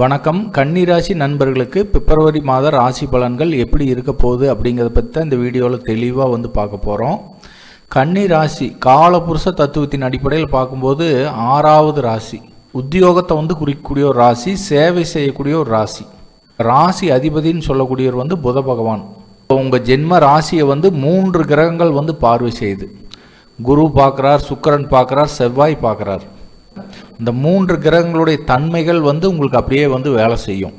வணக்கம். கன்னிராசி நண்பர்களுக்கு பிப்ரவரி மாத ராசி பலன்கள் எப்படி இருக்க போகுது அப்படிங்கிறத பற்றி தான் இந்த வீடியோவில் தெளிவாக வந்து பார்க்க போகிறோம் கன்னி ராசி காலபுருஷ தத்துவத்தின் அடிப்படையில் பார்க்கும்போது ஆறாவது ராசி. உத்தியோகத்தை வந்து குறிக்கக்கூடிய ஒரு ராசி சேவை செய்யக்கூடிய ஒரு ராசி. ராசி அதிபதின்னு சொல்லக்கூடியவர் வந்து புத பகவான். உங்கள் ஜென்ம ராசியை வந்து மூன்று கிரகங்கள் வந்து பார்வை செய்யுது. குரு பார்க்குறார் சுக்கிரன் பார்க்குறார் செவ்வாய் பார்க்குறார். இந்த மூன்று கிரகங்களுடைய தன்மைகள் வந்து உங்களுக்கு அப்படியே வந்து வேலை செய்யும்.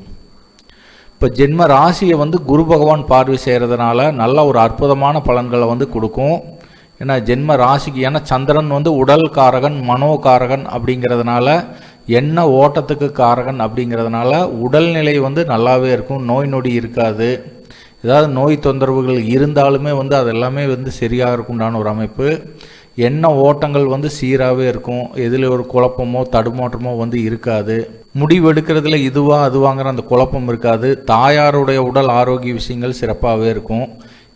இப்போ ஜென்ம ராசியை வந்து குரு பகவான் பார்வை செய்கிறதுனால நல்ல ஒரு அற்புதமான பலன்களை வந்து கொடுக்கும். ஏன்னா ஜென்ம ராசிக்கு ஏன்னா சந்திரன் வந்து உடல் காரகன் மனோகாரகன் அப்படிங்கிறதுனால என்ன ஓட்டத்துக்கு காரகன் அப்படிங்கிறதுனால உடல்நிலை வந்து நல்லாவே இருக்கும் நோய் நொடி இருக்காது. ஏதாவது நோய் தொந்தரவுகள் இருந்தாலுமே வந்து அது எல்லாமே வந்து சரியாக இருக்குண்டான ஒரு அமைப்பு. என்ன ஓட்டங்கள் வந்து சீராகவே இருக்கும் எதில் ஒரு குழப்பமோ தடுமாற்றமோ வந்து இருக்காது. முடிவெடுக்கிறதுல இதுவா அதுவாங்கிற அந்த குழப்பம் இருக்காது. தாயாருடைய உடல் ஆரோக்கிய விஷயங்கள் சிறப்பாகவே இருக்கும்.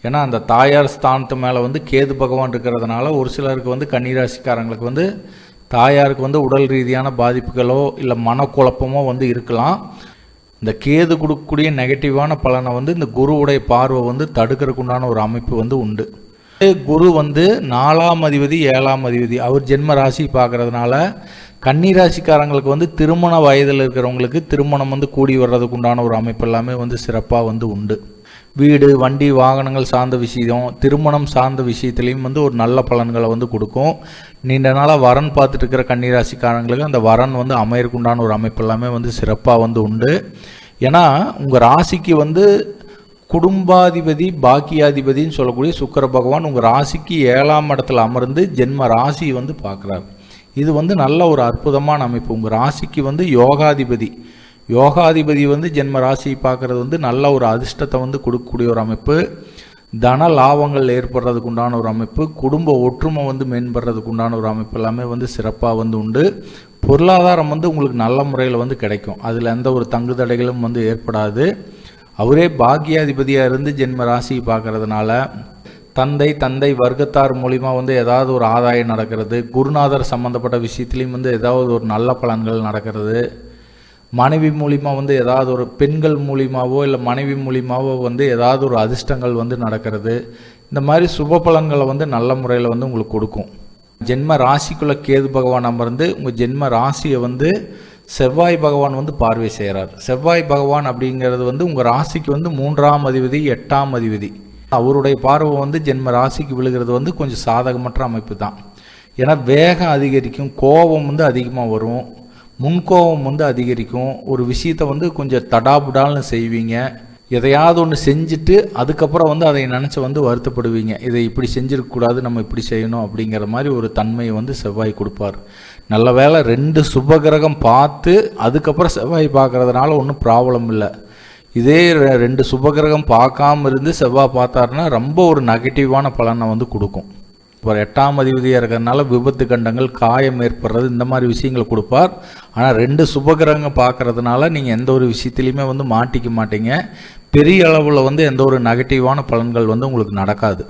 ஏன்னா அந்த தாயார் ஸ்தானத்து மேலே வந்து கேது பகவான் இருக்கிறதுனால ஒரு சிலருக்கு வந்து கன்னிராசிக்காரங்களுக்கு வந்து தாயாருக்கு வந்து உடல் ரீதியான பாதிப்புகளோ இல்லை மனக்குழப்பமோ வந்து இருக்கலாம். இந்த கேது கொடுக்கக்கூடிய நெகட்டிவான பலனை வந்து இந்த குருவுடைய பார்வை வந்து தடுக்கிறதுக்கு உண்டான ஒரு அமைப்பு வந்து உண்டு. குரு வந்து நாலாம் அதிபதி ஏழாம் அதிபதி. அவர் ஜென்ம ராசி பார்க்கறதுனால கன்னி ராசிக்காரங்களுக்கு வந்து திருமண வயதில் இருக்கிறவங்களுக்கு திருமணம் வந்து கூடி வர்றதுக்கு உண்டான ஒரு அமைப்பு எல்லாமே வந்து சிறப்பாக வந்து உண்டு. வீடு வண்டி வாகனங்கள் சார்ந்த விஷயம் திருமணம் சார்ந்த விஷயத்துலையும் வந்து ஒரு நல்ல பலன்களை வந்து கொடுக்கும். நீண்ட நாளாக வரன் பார்த்துட்டு இருக்கிற கன்னிராசிக்காரங்களுக்கு அந்த வரன் வந்து அமையறக்குண்டான ஒரு அமைப்பு எல்லாமே வந்து சிறப்பாக வந்து உண்டு. ஏன்னா உங்கள் ராசிக்கு வந்து குடும்பாதிபதி பாக்கியாதிபதின்னு சொல்லக்கூடிய சுக்கர பகவான் உங்கள் ராசிக்கு ஏழாம் இடத்துல அமர்ந்து ஜென்ம ராசி வந்து பார்க்குறாரு. இது வந்து நல்ல ஒரு அற்புதமான அமைப்பு. உங்கள் ராசிக்கு வந்து யோகாதிபதி. யோகாதிபதி வந்து ஜென்ம ராசியை பார்க்குறது வந்து நல்ல ஒரு அதிர்ஷ்டத்தை வந்து கொடுக்கக்கூடிய ஒரு அமைப்பு. தன லாபங்கள் ஏற்படுறதுக்கு உண்டான ஒரு அமைப்பு. குடும்ப ஒற்றுமை வந்து மேம்படுறதுக்கு உண்டான ஒரு அமைப்பு எல்லாமே வந்து சிறப்பாக வந்து உண்டு. பொருளாதாரம் வந்து உங்களுக்கு நல்ல முறையில் வந்து கிடைக்கும். அதில் எந்த ஒரு தங்கு தடைகளும் வந்து ஏற்படாது. அவரே பாக்கியாதிபதியாக இருந்து ஜென்ம ராசியை பார்க்கறதுனால தந்தை தந்தை வர்க்கத்தார் மூலிமா வந்து ஏதாவது ஒரு ஆதாயம் நடக்கிறது குருநாதர் சம்மந்தப்பட்ட விஷயத்துலேயும் வந்து ஏதாவது ஒரு நல்ல பலன்கள் நடக்கிறது மனைவி மூலிமா வந்து ஏதாவது ஒரு பெண்கள் மூலிமாவோ இல்லை மனைவி மூலிமாவோ வந்து ஏதாவது ஒரு அதிர்ஷ்டங்கள் வந்து நடக்கிறது. இந்த மாதிரி சுப பலன்களை வந்து நல்ல முறையில் வந்து உங்களுக்கு கொடுக்கும். ஜென்ம ராசிக்குள்ளே கேது பகவான் அமர்ந்து உங்கள் ஜென்ம ராசியை வந்து செவ்வாய் பகவான் வந்து பார்வை செய்கிறார். செவ்வாய் பகவான் அப்படிங்கிறது வந்து உங்கள் ராசிக்கு வந்து மூன்றாம் அதிபதி எட்டாம் அதிபதி. அவருடைய பார்வை வந்து ஜென்ம ராசிக்கு விழுகிறது வந்து கொஞ்சம் சாதகமற்ற அமைப்பு தான். ஏன்னா வேகம் அதிகரிக்கும் கோபம் வந்து அதிகமாக வரும். முன்கோபம் வந்து அதிகரிக்கும். ஒரு விஷயத்தை வந்து கொஞ்சம் தடாபுடால்னு செய்வீங்க. எதையாவது ஒன்று செஞ்சுட்டு அதுக்கப்புறம் வந்து அதை நினச்சி வந்து வருத்தப்படுவீங்க. இதை இப்படி செஞ்சிருக்கக்கூடாது நம்ம இப்படி செய்யணும் அப்படிங்கிற மாதிரி ஒரு தன்மையை வந்து செவ்வாய் கொடுப்பார். நல்ல வேளை ரெண்டு சுபகிரகம் பார்த்து அதுக்கப்புறம் செவ்வாய் பார்க்குறதுனால ஒன்றும் ப்ராப்ளம் இல்லை. இதே ரெண்டு சுபகிரகம் பார்க்காம இருந்து செவ்வாய் பார்த்தாருன்னா ரொம்ப ஒரு நெகட்டிவான பலனை வந்து கொடுக்கும். இப்போ எட்டாம் அதிபதியாக இருக்கிறதுனால விபத்து கண்டங்கள் காயம் ஏற்படுறது இந்த மாதிரி விஷயங்களை கொடுப்பார். ஆனால் ரெண்டு சுபகிரகங்க பார்க்கறதுனால நீங்கள் எந்த ஒரு விஷயத்துலையுமே வந்து மாட்டிக்க மாட்டீங்க. பெரிய அளவில் வந்து எந்த ஒரு நெகட்டிவான பலன்கள் வந்து உங்களுக்கு நடக்காது.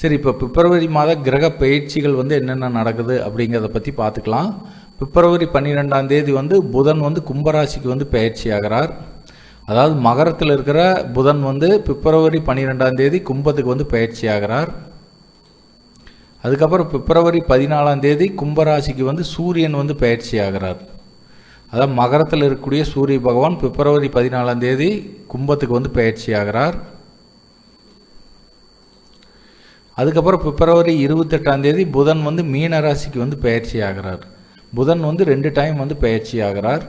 சரி இப்போ பிப்ரவரி மாத கிரக பயிற்சிகள் வந்து என்னென்ன நடக்குது அப்படிங்கிறத பற்றி பார்த்துக்கலாம். பிப்ரவரி பன்னிரெண்டாம் தேதி வந்து புதன் வந்து கும்பராசிக்கு வந்து பயிற்சி ஆகிறார் அதாவது மகரத்தில் இருக்கிற புதன் வந்து பிப்ரவரி பன்னிரெண்டாம் தேதி கும்பத்துக்கு வந்து பயிற்சி ஆகிறார் அதுக்கப்புறம் பிப்ரவரி பதினாலாம் தேதி கும்பராசிக்கு வந்து சூரியன் வந்து பயிற்சி ஆகிறார். அதாவது மகரத்தில் இருக்கக்கூடிய சூரிய பகவான் பிப்ரவரி பதினாலாம் தேதி கும்பத்துக்கு வந்து பயிற்சி ஆகிறார். அதுக்கப்புறம் பிப்ரவரி இருபத்தெட்டாம் தேதி புதன் வந்து மீன ராசிக்கு வந்து பயிற்சி ஆகிறார். புதன் வந்து ரெண்டு டைம் வந்து பயிற்சி ஆகிறார்.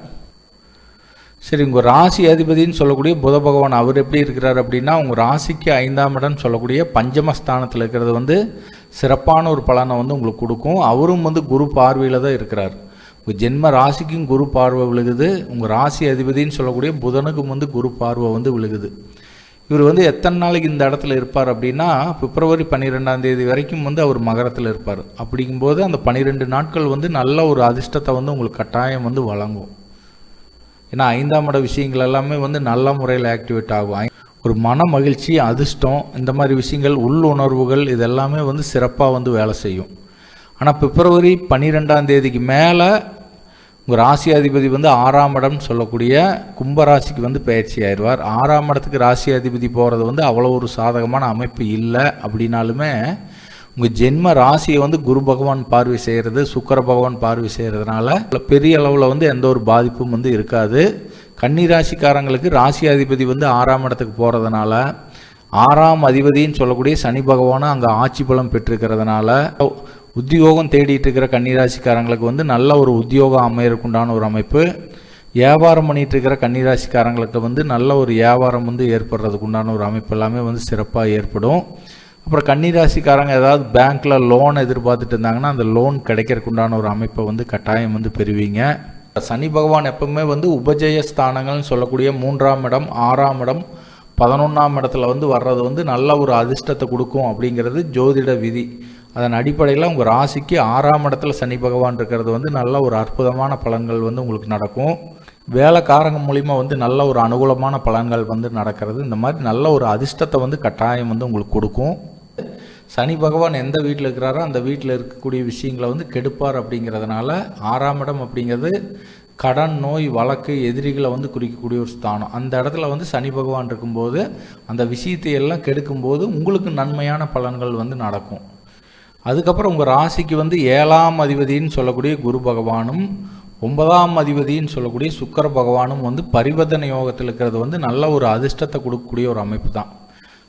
சரி உங்கள் ராசி அதிபதின்னு சொல்லக்கூடிய புத பகவான் அவர் எப்படி இருக்கிறார் அப்படின்னா உங்கள் ராசிக்கு ஐந்தாம் இடம் சொல்லக்கூடிய பஞ்சமஸ்தானத்தில் இருக்கிறது வந்து சிறப்பான ஒரு பலனை வந்து உங்களுக்கு கொடுக்கும். அவரும் வந்து குரு பார்வையில் தான் இருக்கிறார். உங்கள் ஜென்ம ராசிக்கும் குரு பார்வை விழுகுது. உங்கள் ராசி அதிபதின்னு சொல்லக்கூடிய புதனுக்கும் வந்து குரு பார்வை வந்து விழுகுது. இவர் வந்து எத்தனை நாளைக்கு இந்த இடத்துல இருப்பார் அப்படின்னா பிப்ரவரி பன்னிரெண்டாம் தேதி வரைக்கும் வந்து அவர் மகரத்தில் இருப்பார். அப்படிங்கும்போது அந்த பன்னிரெண்டு நாட்கள் வந்து நல்ல ஒரு அதிர்ஷ்டத்தை வந்து உங்களுக்கு கட்டாயம் வந்து வழங்கும். ஏன்னா ஐந்தாம் இட விஷயங்கள் எல்லாமே வந்து நல்ல முறையில் ஆக்டிவேட் ஆகும். ஒரு மன மகிழ்ச்சி அதிர்ஷ்டம் இந்த மாதிரி விஷயங்கள் உள்ளுணர்வுகள் இது எல்லாமே வந்து சிறப்பாக வந்து வேலை செய்யும். ஆனால் பிப்ரவரி பன்னிரெண்டாம் தேதிக்கு மேலே உங்கள் ராசி அதிபதி வந்து ஆறாம் இடம் சொல்லக்கூடிய கும்பராசிக்கு வந்து பயிற்சி ஆயிடுவார். ஆறாம் இடத்துக்கு ராசி அதிபதி போகிறது வந்து அவ்வளோ ஒரு சாதகமான அமைப்பு இல்லை அப்படின்னாலுமே உங்கள் ஜென்ம ராசியை வந்து குரு பகவான் பார்வை செய்கிறது சுக்கர பகவான் பார்வை செய்கிறதுனால பெரிய அளவில் வந்து எந்த ஒரு பாதிப்பும் வந்து இருக்காது. கன்னி ராசிக்காரங்களுக்கு ராசி அதிபதி வந்து ஆறாம் இடத்துக்கு போகிறதுனால ஆறாம் அதிபதின்னு சொல்லக்கூடிய சனி பகவானும் அங்கே ஆட்சி பலம் பெற்றிருக்கிறதுனால உத்தியோகம் தேடிட்டு இருக்கிற கன்னிராசிக்காரங்களுக்கு வந்து நல்ல ஒரு உத்தியோகம் அமையறக்குண்டான ஒரு அமைப்பு. வியாபாரம் பண்ணிட்டு இருக்கிற கன்னிராசிக்காரங்களுக்கு வந்து நல்ல ஒரு வியாபாரம் வந்து ஏற்படுறதுக்கு உண்டான ஒரு அமைப்பு எல்லாமே வந்து சிறப்பாக ஏற்படும். அப்புறம் கன்னிராசிக்காரங்க ஏதாவது பேங்க்கில் லோன் எதிர்பார்த்துட்டு இருந்தாங்கன்னா அந்த லோன் கிடைக்கிறக்குண்டான ஒரு அமைப்பை வந்து கட்டாயம் வந்து பெறுவீங்க. சனி பகவான் எப்பவுமே வந்து உபஜய ஸ்தானங்கள்னு சொல்லக்கூடிய மூன்றாம் இடம் ஆறாம் இடம் பதினொன்றாம் இடத்துல வந்து வர்றது வந்து நல்ல ஒரு அதிர்ஷ்டத்தை கொடுக்கும் அப்படிங்கிறது ஜோதிட விதி. அதன் அடிப்படையில் உங்கள் ராசிக்கு ஆறாம் இடத்துல சனி பகவான் இருக்கிறது வந்து நல்ல ஒரு அற்புதமான பலன்கள் வந்து உங்களுக்கு நடக்கும். வேலைக்காரங்க மூலிமா வந்து நல்ல ஒரு அனுகூலமான பலன்கள் வந்து நடக்கிறது. இந்த மாதிரி நல்ல ஒரு அதிர்ஷ்டத்தை வந்து கட்டாயம் வந்து உங்களுக்கு கொடுக்கும். சனி பகவான் எந்த வீட்டில் இருக்கிறாரோ அந்த வீட்டில் இருக்கக்கூடிய விஷயங்களை வந்து கெடுப்பார் அப்படிங்கிறதுனால ஆறாம் இடம் அப்படிங்கிறது கடன் நோய் வழக்கு எதிரிகளை வந்து குறிக்கக்கூடிய ஒரு ஸ்தானம். அந்த இடத்துல வந்து சனி பகவான் இருக்கும்போது அந்த விஷயத்தை எல்லாம் கெடுக்கும்போது உங்களுக்கு நன்மையான பலன்கள் வந்து நடக்கும். அதுக்கப்புறம் உங்கள் ராசிக்கு வந்து ஏழாம் அதிபதினு சொல்லக்கூடிய குரு பகவானும் ஒன்பதாம் அதிபதினு சொல்லக்கூடிய சுக்கர பகவானும் வந்து பரிவர்த்தனை யோகத்தில் இருக்கிறது வந்து நல்ல ஒரு அதிர்ஷ்டத்தை கொடுக்கக்கூடிய ஒரு அமைப்பு தான்.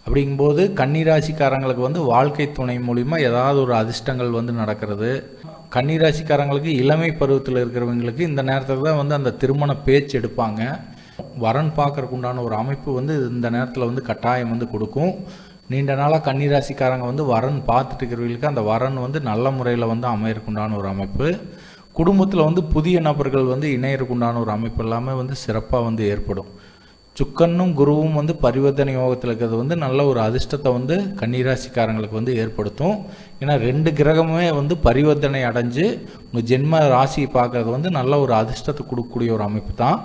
அப்படிங்கும்போது கன்னிராசிக்காரங்களுக்கு வந்து வாழ்க்கை துணை மூலிமா ஏதாவது ஒரு அதிர்ஷ்டங்கள் வந்து நடக்கிறது. கன்னிராசிக்காரங்களுக்கு இளமை பருவத்தில் இருக்கிறவங்களுக்கு இந்த நேரத்தில் தான் வந்து அந்த திருமண பேச்சு எடுப்பாங்க. வரன் பார்க்கறக்கு உண்டான ஒரு அமைப்பு வந்து இந்த நேரத்தில் வந்து கட்டாயம் வந்து கொடுக்கும். நீண்ட நாளாக கன்னிராசிக்காரங்க வந்து வரன் பார்த்துட்டு இருக்கிறவங்களுக்கு அந்த வரன் வந்து நல்ல முறையில் வந்து அமையறக்குண்டான ஒரு அமைப்பு. குடும்பத்தில் வந்து புதிய நபர்கள் வந்து இணையறக்குண்டான ஒரு அமைப்பு எல்லாமே வந்து சிறப்பாக வந்து ஏற்படும். சுக்கன்னும் குருவும் வந்து பரிவர்த்தனை யோகத்தில் இருக்கிறது வந்து நல்ல ஒரு அதிர்ஷ்டத்தை வந்து கன்னிராசிக்காரங்களுக்கு வந்து ஏற்படுத்தும். ஏன்னா ரெண்டு கிரகமுமே வந்து பரிவர்த்தனை அடைஞ்சு உங்கள் ஜென்ம ராசியை பார்க்கறது வந்து நல்ல ஒரு அதிர்ஷ்டத்தை கொடுக்கக்கூடிய ஒரு அமைப்பு தான்.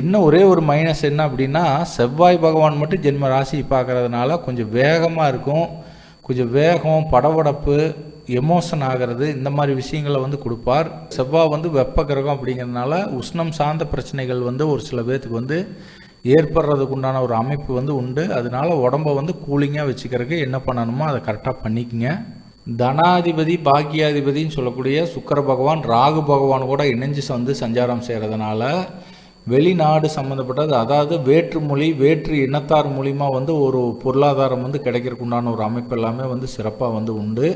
என்ன ஒரே ஒரு மைனஸ் என்ன அப்படின்னா செவ்வாய் பகவான் மட்டும் ஜென்ம ராசி பார்க்கறதுனால கொஞ்சம் வேகமாக இருக்கும். கொஞ்சம் வேகம் படபடப்பு எமோஷன் ஆகிறது இந்த மாதிரி விஷயங்களை வந்து கொடுப்பார். செவ்வாய் வந்து வெப்ப கிரகம் அப்படிங்கிறதுனால உஷ்ணம் சார்ந்த பிரச்சனைகள் வந்து ஒரு சில பேர்த்துக்கு வந்து ஏற்படுறதுக்கு உண்டான ஒரு அமைப்பு வந்து உண்டு. அதனால உடம்ப வந்து கூலிங்காக வச்சுக்கிறதுக்கு என்ன பண்ணணுமோ அதை கரெக்டாக பண்ணிக்கங்க. தனாதிபதி பாக்கியாதிபதின்னு சொல்லக்கூடிய சுக்கர பகவான் ராகு பகவான் கூட இணைஞ்சு வந்து சஞ்சாரம் செய்கிறதுனால வெளிநாடு சம்மந்தப்பட்டது அதாவது வேற்று மொழி வேற்று இனத்தார் மூலிமா வந்து ஒரு பொருளாதாரம் வந்து கிடைக்கிறக்குண்டான ஒரு அமைப்பு எல்லாமே வந்து சிறப்பாக வந்து உண்டு.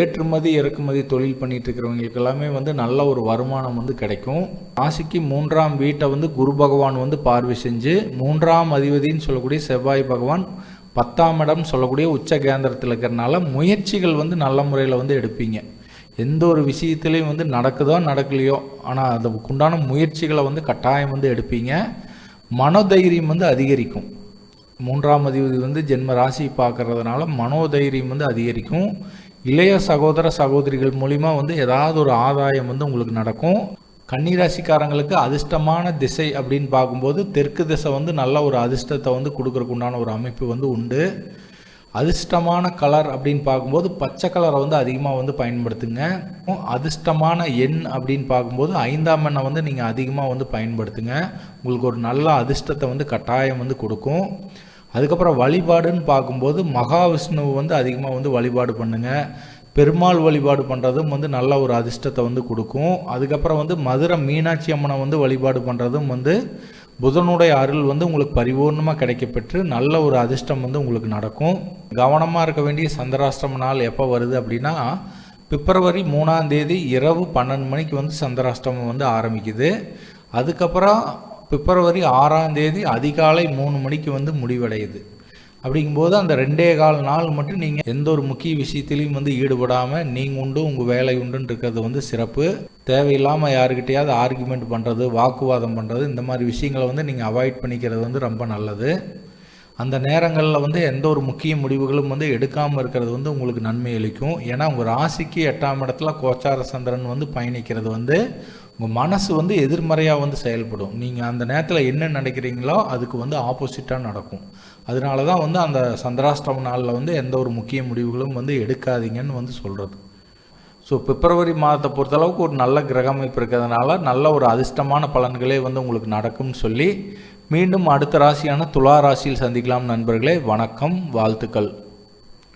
ஏற்றுமதி இறக்குமதி தொழில் பண்ணிட்டு இருக்கிறவங்களுக்கு எல்லாமே வந்து நல்ல ஒரு வருமானம் வந்து கிடைக்கும். ராசிக்கு மூன்றாம் வீட்டை வந்து குரு பகவான் வந்து பார்வை செஞ்சு மூன்றாம் அதிபதின்னு சொல்லக்கூடிய செவ்வாய் பகவான் பத்தாம் இடம் சொல்லக்கூடிய உச்ச கேந்திரத்தில் இருக்கிறனால முயற்சிகள் வந்து நல்ல முறையில் வந்து எடுப்பீங்க. எந்த ஒரு விஷயத்துலையும் வந்து நடக்குதோ நடக்கலையோ ஆனால் அதுக்குண்டான முயற்சிகளை வந்து கட்டாயம் வந்து எடுப்பீங்க. மனோதைரியம் வந்து அதிகரிக்கும். மூன்றாம் அதிபதி வந்து ஜென்ம ராசி பார்க்கறதுனால மனோதைரியம் வந்து அதிகரிக்கும். இளைய சகோதர சகோதரிகள் மூலிமா வந்து ஏதாவது ஒரு ஆதாயம் வந்து உங்களுக்கு நடக்கும். கன்னிராசிக்காரங்களுக்கு அதிர்ஷ்டமான திசை அப்படின்னு பார்க்கும்போது தெற்கு திசை வந்து நல்ல ஒரு அதிர்ஷ்டத்தை வந்து கொடுக்குறக்குண்டான ஒரு அமைப்பு வந்து உண்டு. அதிர்ஷ்டமான கலர் அப்படின்னு பார்க்கும்போது பச்சை கலரை வந்து அதிகமாக வந்து பயன்படுத்துங்க. அதிர்ஷ்டமான எண் அப்படின்னு பார்க்கும்போது ஐந்தாம் எண்ணை வந்து நீங்கள் அதிகமாக வந்து பயன்படுத்துங்க. உங்களுக்கு ஒரு நல்ல அதிர்ஷ்டத்தை வந்து கட்டாயம் வந்து கொடுக்கும். அதுக்கப்புறம் வழிபாடுன்னு பார்க்கும்போது மகாவிஷ்ணு வந்து அதிகமாக வந்து வழிபாடு பண்ணுங்கள் பெருமாள் வழிபாடு பண்ணுறதும் வந்து நல்ல ஒரு அதிர்ஷ்டத்தை வந்து கொடுக்கும். அதுக்கப்புறம் வந்து மதுரை மீனாட்சி அம்மனை வந்து வழிபாடு பண்ணுறதும் வந்து புதனுடைய அருள் வந்து உங்களுக்கு பரிபூர்ணமாக கிடைக்கப்பெற்று நல்ல ஒரு அதிர்ஷ்டம் வந்து உங்களுக்கு நடக்கும். கவனமாக இருக்க வேண்டிய சந்திராஷ்டிரம நாள் எப்போ வருது அப்படின்னா பிப்ரவரி மூணாம் தேதி இரவு பன்னெண்டு மணிக்கு வந்து சந்திராஷ்டமம் வந்து ஆரம்பிக்குது. அதுக்கப்புறம் பிப்ரவரி ஆறாம் தேதி அதிகாலை மூணு மணிக்கு வந்து முடிவடையுது. அப்படிங்கும்போது அந்த ரெண்டே கால் நாள் மட்டும் நீங்கள் எந்த ஒரு முக்கிய விஷயத்திலையும் வந்து ஈடுபடாமல் நீங்கள் உண்டு உங்கள் வேலை உண்டுன்னு இருக்கிறது வந்து சிறப்பு. தேவையில்லாமல் யாருக்கிட்டையாவது ஆர்குமெண்ட் பண்ணுறது வாக்குவாதம் பண்ணுறது இந்த மாதிரி விஷயங்களை வந்து நீங்கள் அவாய்ட் பண்ணிக்கிறது வந்து ரொம்ப நல்லது. அந்த நேரங்களில் வந்து எந்த ஒரு முக்கிய முடிவுகளும் வந்து எடுக்காமல் இருக்கிறது வந்து உங்களுக்கு நன்மை அளிக்கும். ஏன்னா உங்கள் ராசிக்கு எட்டாம் இடத்துல கோச்சார சந்திரன் வந்து பயணிக்கிறது வந்து உங்கள் மனசு வந்து எதிர்மறையாக வந்து செயல்படும். நீங்கள் அந்த நேரத்தில் என்ன நினைக்கிறீங்களோ அதுக்கு வந்து ஆப்போசிட்டாக நடக்கும். அதனால தான் வந்து அந்த சந்திராஷ்டம நாளில் வந்து எந்த ஒரு முக்கிய முடிவுகளும் வந்து எடுக்காதீங்கன்னு வந்து சொல்கிறது ஸோ பிப்ரவரி மாதத்தை பொறுத்தளவுக்கு ஒரு நல்ல கிரகமைப்பு இருக்கிறதுனால நல்ல ஒரு அதிர்ஷ்டமான பலன்களே வந்து உங்களுக்கு நடக்கும்னு சொல்லி மீண்டும் அடுத்த ராசியான துலா ராசியில் சந்திக்கலாம் நண்பர்களே. வணக்கம் வாழ்த்துக்கள்.